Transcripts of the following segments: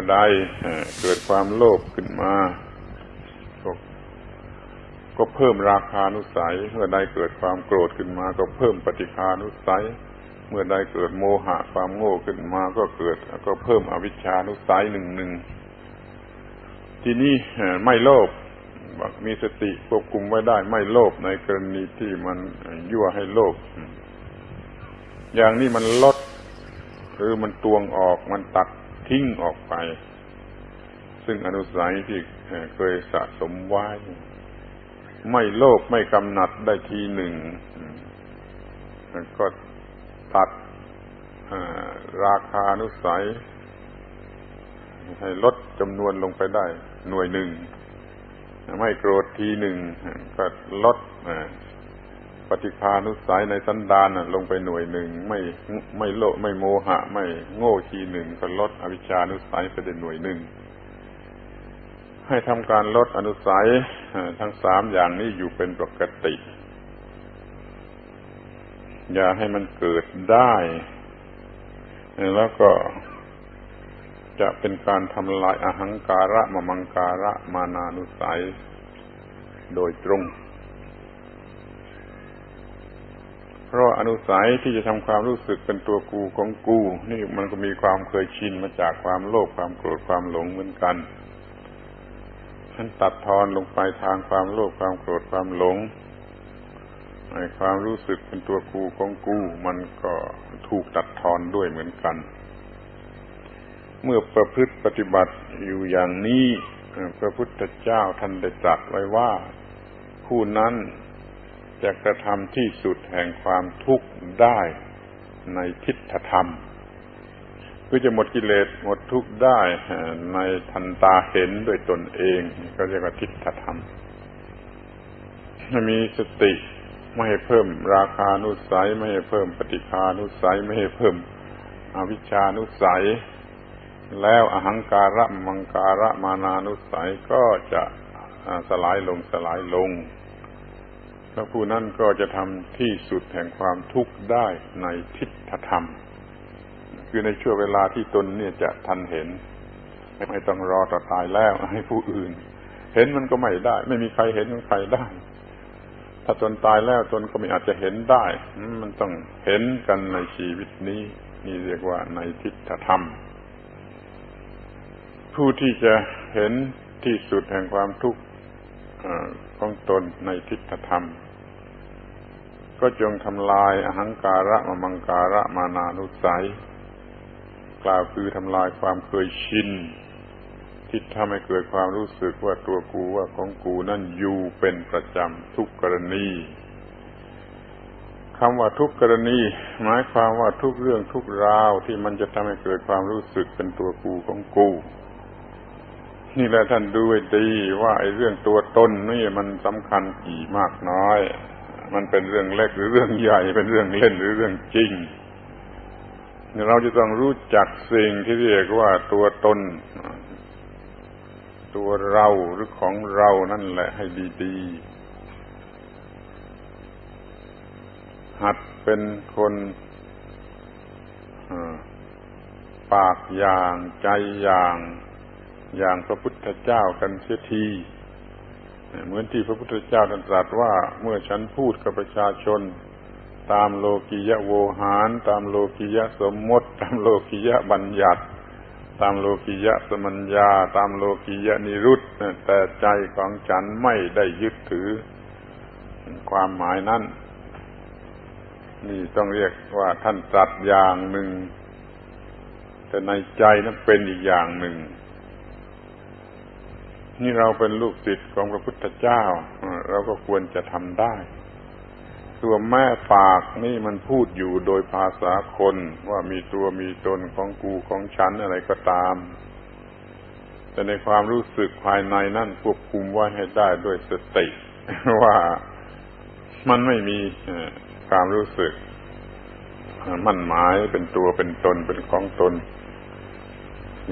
อใดเกิดความโลภขึ้นมาก็ก็เพิ่มราคานุสัย เมื่อใดเกิดความโกรธขึ้นมา ก็เพิ่มปฏิคานุสัย เมื่อใดเกิดโมหะความโง่ขึ้นมาก็เกิด ก็เพิ่มอวิชชานุสัยหนึ่งหนึ่งที่นี่ไม่โลภมีสติควบคุมไว้ได้ ไม่โลภในกรณีที่มันยั่วให้โลภอย่างนี้มันลดหรือมันตวงออกมันตัด ทิ้งออกไป ซึ่งอนุสัยที่เคยสะสมไว้ ไม่โลภไม่กำหนัดได้ทีหนึ่ง ก็ตัดราคานุสัย ให้ลดจำนวนลงไปได้ หน่วยหนึ่ง ไม่โกรธทีหนึ่ง ก็ลด ปฏิภานุสัยในสันดานลงไปหน่วยหนึ่งไม่ไม่โลไม่โมหะ ไม่โง่ทีหนึ่งก็ลดอวิชานุสัยไปได้หน่วยหนึ่งให้ทำการลดอนุสัยทั้งสามอย่างนี้อยู่เป็นปกติ อย่าให้มันเกิดได้ แล้วก็จะเป็นการทำลายอาหังการะมมังการะมานานุสัย โดยตรง เพราะอนุสัยที่จะทำความรู้สึกเป็นตัวกูของกู นี่มันก็มีความเคยชินมาจากความโลภความโกรธความหลงเหมือนกันฉันตัดทอนลงไปทางความโลภความโกรธความหลงในความรู้สึกเป็นตัวกูของกู มันก็ถูกตัดทอนด้วยเหมือนกัน เมื่อประพฤติปฏิบัติอยู่อย่างนี้พระพุทธเจ้าท่านได้ตรัสไว้ว่า ผู้นั้น จะกระทำที่สุดแห่งความทุกข์ได้ในทิฏฐธรรมคือจะหมดกิเลสหมดทุกข์ได้ในทันตาเห็นด้วยตนเอง ก็เรียกว่าทิฏฐธรรมมีสติไม่ให้เพิ่มราคานุสัย ไม่ให้เพิ่มปฏิคานุสัย ไม่ให้เพิ่มอวิชานุสัย แล้วอหังการะมังการะมานานุสัยก็จะสลายลงสลายลง พระผู้นั้นก็จะทำที่สุดแห่งความทุกข์ได้ในทิฏฐธรรม คือในช่วงเวลาที่ตนเนี่ยจะทันเห็น ไม่ต้องรอต่อตายแล้วให้ผู้อื่น เห็นมันก็ไม่ได้ ไม่มีใครเห็นใครได้ ถ้าตนตายแล้วตนก็ไม่อาจจะเห็นได้ มันต้องเห็นกันในชีวิตนี้ นี่เรียกว่าในทิฏฐธรรม ผู้ที่จะเห็นที่สุดแห่งความทุกข์ ของตนในทิฏฐธรรม ก็จงทำลายอหังการะมมังการะมานานุสัย กล่าวคือทำลายความเคยชินที่ทำให้เกิดความรู้สึกว่าตัวกูว่าของกูนั่นอยู่เป็นประจำทุกกรณีคำว่าทุกกรณี หมายความว่าทุกเรื่องทุกราวที่มันจะทำให้เกิดความรู้สึกเป็นตัวกูของกู นี่แหละท่านดูให้ดีว่าไอ้เรื่องตัวตนนี่มันสำคัญกี่มากน้อย มันเป็นเรื่องเล็กหรือเรื่องใหญ่ เป็นเรื่องเล่นหรือเรื่องจริงเราจะต้องรู้จักสิ่งที่เรียกว่าตัวตน ตัวเราหรือของเรานั่นแหละให้ดีๆ หัดเป็นคนปากอย่างใจอย่าง อย่างพระพุทธเจ้ากันเสียทีเหมือนที่พระพุทธเจ้าตรัสว่าเมื่อฉันพูดกับประชาชน ตามโลกิยะโวหาร ตามโลกิยะสมมติ ตามโลกิยะบัญญัติ ตามโลกิยะสมัญญา ตามโลกิยะนิรุตแต่ใจของฉันไม่ได้ยึดถือ ความหมายนั้นนี่ต้องเรียกว่าท่านตรัสอย่างหนึ่ง แต่ในใจนั้นเป็นอีกอย่างหนึ่ง นี่เราเป็นลูกศิษย์ของพระพุทธเจ้า เราก็ควรจะทำได้ตัวแม่ปากนี่มันพูดอยู่โดยภาษาคนว่ามีตัวมีตนของกูของฉันอะไรก็ตาม แต่ในความรู้สึกภายในนั่นควบคุมไว้ให้ได้ด้วยสติว่ามันไม่มีความรู้สึก มั่นหมายเป็นตัวเป็นตนเป็นของตน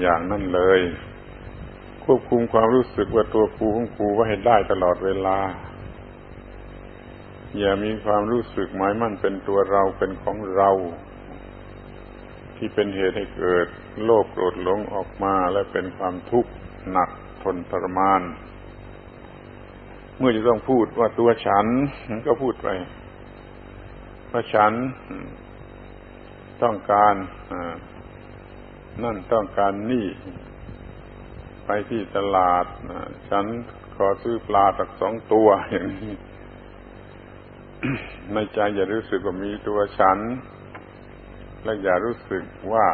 อย่างนั้นเลย ควบคุมความรู้สึกว่าตัวกูของกูไว้ให้ได้ตลอดเวลา อย่ามีความรู้สึกหมายมั่นเป็นตัวเราเป็นของเรา ที่เป็นเหตุให้เกิด โลภโกรธหลงออกมาและเป็นความทุกข์หนักทนทรมาน เมื่อจะต้องพูดว่าตัวฉันก็พูดไปว่าฉันต้องการนั่นต้องการนี่ ไปที่ตลาดฉันขอซื้อปลาตักสองตัวอย่างนี้ในใจอย่ารู้สึกว่ามีตัวฉัน และอย่ารู้สึกว่า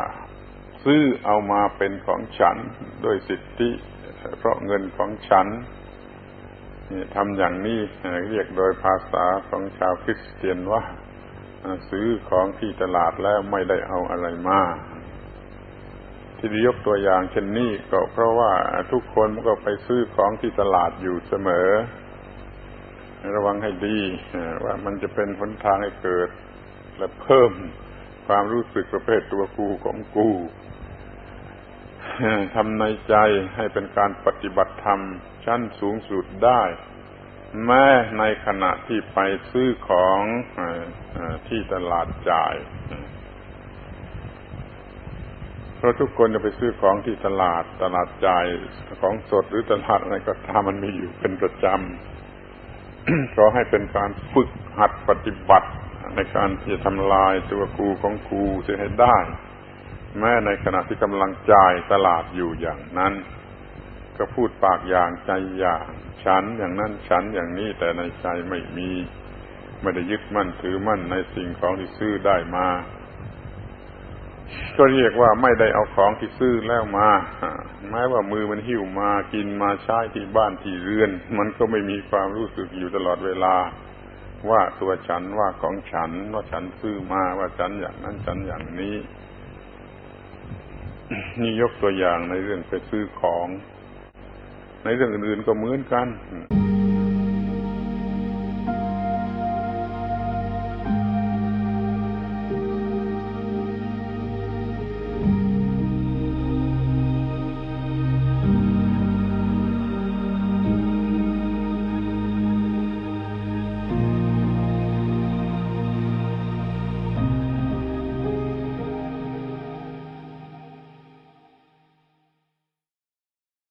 ซื้อเอามาเป็นของฉันโดยสิทธิ เพราะเงินของฉันทำอย่างนี้เรียกโดยภาษาของชาวคริสเตียนว่า ซื้อของที่ตลาดแล้วไม่ได้เอาอะไรมา ที่ยกตัวอย่างเช่นนี้ก็เพราะว่าทุกคนก็ไปซื้อของที่ตลาดอยู่เสมอ ระวังให้ดีว่ามันจะเป็นหนทางให้เกิด และเพิ่มความรู้สึกประเภทตัวกูของกูทำในใจให้เป็นการปฏิบัติธรรมชั้นสูงสุดได้ แม้ในขณะที่ไปซื้อของที่ตลาดจ่าย ราะทุกคนจะไปซื้อของที่ตลาดตลาดจ่ายของสดหรือตลาดอะไรก็ตามมันมีอยู่เป็นประจำเพราะให้เป็นการฝึกหัดปฏิบัติ ในการที่จะทำลายตัวกูของกูจะให้ได้ แม้ในขณะที่กำลังจ่ายตลาดอยู่อย่างนั้น ก็พูดปากอย่างใจอย่าง ฉันอย่างนั้นฉันอย่างนี้แต่ในใจไม่มี ไม่ได้ยึดมั่นถือมั่นในสิ่งของที่ซื้อได้มา ก็เรียกว่าไม่ได้เอาของที่ซื้อแล้วมาแม้ว่ามือมันหิ้วมากินมาใช้ที่บ้านที่เรือน มันก็ไม่มีความรู้สึกอยู่ตลอดเวลา ว่าตัวฉันว่าของฉัน ว่าฉันซื้อมาว่าฉันอย่างนั้นฉันอย่างนี้ นี่ยกตัวอย่างในเรื่องไปซื้อของ ในเรื่องอื่นๆก็เหมือนกัน